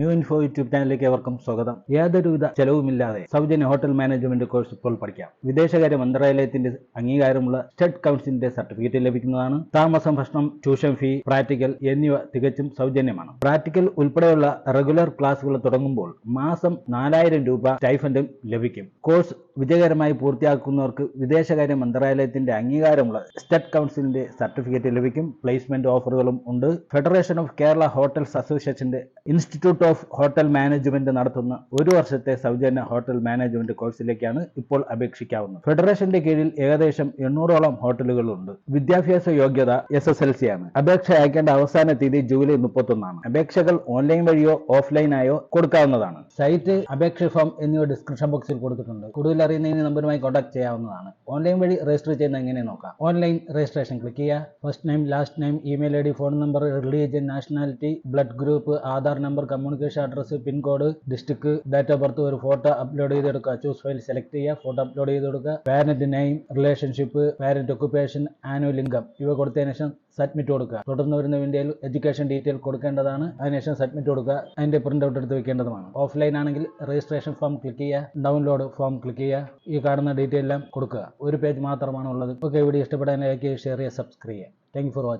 New info YouTube ചാനലിലേക്ക് ഏവർക്കും സ്വാഗതം. യാതൊരുവിധ ചെലവുമില്ലാതെ സൗജന്യ ഹോട്ടൽ മാനേജ്മെന്റ് കോഴ്സ് ഇപ്പോൾ പഠിക്കാം. വിദേശകാര്യ മന്ത്രാലയത്തിന്റെ അംഗീകാരമുള്ള സ്റ്റഡ് കൗൺസിലിന്റെ സർട്ടിഫിക്കറ്റ് ലഭിക്കുന്നതാണ്. താമസം ഭക്ഷണം ട്യൂഷൻ ഫീ പ്രാക്ടിക്കൽ എന്നിവ തികച്ചും സൗജന്യമാണ്. പ്രാക്ടിക്കൽ ഉൾപ്പെടെയുള്ള റെഗുലർ ക്ലാസുകൾ തുടങ്ങുമ്പോൾ മാസം നാലായിരം രൂപ സ്റ്റൈഫൻഡും ലഭിക്കും. കോഴ്സ് വിജയകരമായി പൂർത്തിയാക്കുന്നവർക്ക് വിദേശകാര്യ മന്ത്രാലയത്തിന്റെ അംഗീകാരമുള്ള സ്റ്റഡ് കൗൺസിലിന്റെ സർട്ടിഫിക്കറ്റ് ലഭിക്കും. പ്ലേസ്മെന്റ് ഓഫറുകളും ഉണ്ട്. ഫെഡറേഷൻ ഓഫ് കേരള ഹോട്ടൽസ് അസോസിയേഷന്റെ ഇൻസ്റ്റിറ്റ്യൂട്ട് ഓഫ് ഹോട്ടൽ മാനേജ്മെന്റ് നടത്തുന്ന ഒരു വർഷത്തെ സൗജന്യ ഹോട്ടൽ മാനേജ്മെന്റ് കോഴ്സിലേക്കാണ് ഇപ്പോൾ അപേക്ഷിക്കാവുന്നത്. ഫെഡറേഷന്റെ കീഴിൽ ഏകദേശം എണ്ണൂറോളം ഹോട്ടലുകളുണ്ട്. വിദ്യാഭ്യാസ യോഗ്യത എസ് എസ് എൽ സി ആണ്. അപേക്ഷ അയക്കേണ്ട അവസാന തീയതി ജൂലൈ മുപ്പത്തൊന്നാണ്. അപേക്ഷകൾ ഓൺലൈൻ വഴിയോ ഓഫ്ലൈനായോ കൊടുക്കാവുന്നതാണ്. സൈറ്റ് അപേക്ഷ ഫോം എന്നിവ ഡിസ്ക്രിപ്ഷൻ ബോക്സിൽ കൊടുത്തിട്ടുണ്ട്. കൂടുതൽ അറിയുന്നതിന് നമ്പറുമായി കോൺടാക്ട് ചെയ്യാവുന്നതാണ്. ഓൺലൈൻ വഴി രജിസ്റ്റർ ചെയ്യുന്ന എങ്ങനെ നോക്കാം? ഓൺലൈൻ രജിസ്ട്രേഷൻ ക്ലിക്ക് ചെയ്യുക. First name last name email I D phone number religion nationality blood group Aadhaar number communication address pincode district date of birth ഒരു ഫോട്ടോ അപ്ലോഡ് ചെയ്ത് കൊടുക്കുക ചൂസ് ഫയൽ സെലക്ട് ചെയ്യുക photo upload ചെയ്ത് കൊടുക്കുക parent name relationship parent occupation annual income ഇവ കൊടുത്തതിന് ശേഷം submit കൊടുക്കുക. തുടർന്ന് വരുന്ന വിൻഡോയിൽ എഡ്യൂക്കേഷൻ ഡീറ്റെയിൽ കൊടുക്കേണ്ടതാണ്. അതിനുശേഷം സബ്മിറ്റ് കൊടുക്കുക. അതിന്റെ പ്രിന്റ് ഔട്ട് എടുത്ത് വെക്കേണ്ടതുമാണ്. ഓഫ്ലൈൻ ആണെങ്കിൽ രജിസ്ട്രേഷൻ ഫോം ക്ലിക്ക് ചെയ്യുക. ഡൗൺലോഡ് ഫോം ക്ലിക്ക് ചെയ്യുക. ഈ കാണുന്ന ഡീറ്റെയിൽ എല്ലാം കൊടുക്കുക. ഒരു പേജ് മാത്രമാണ് ഉള്ളത്. ഓക്കെ വീഡിയോ ഇഷ്ടപ്പെടാൻ ലൈക്ക് ഷെയർ ചെയ്യുക സബ്സ്ക്രൈബ് ചെയ്യുക. Thank for watching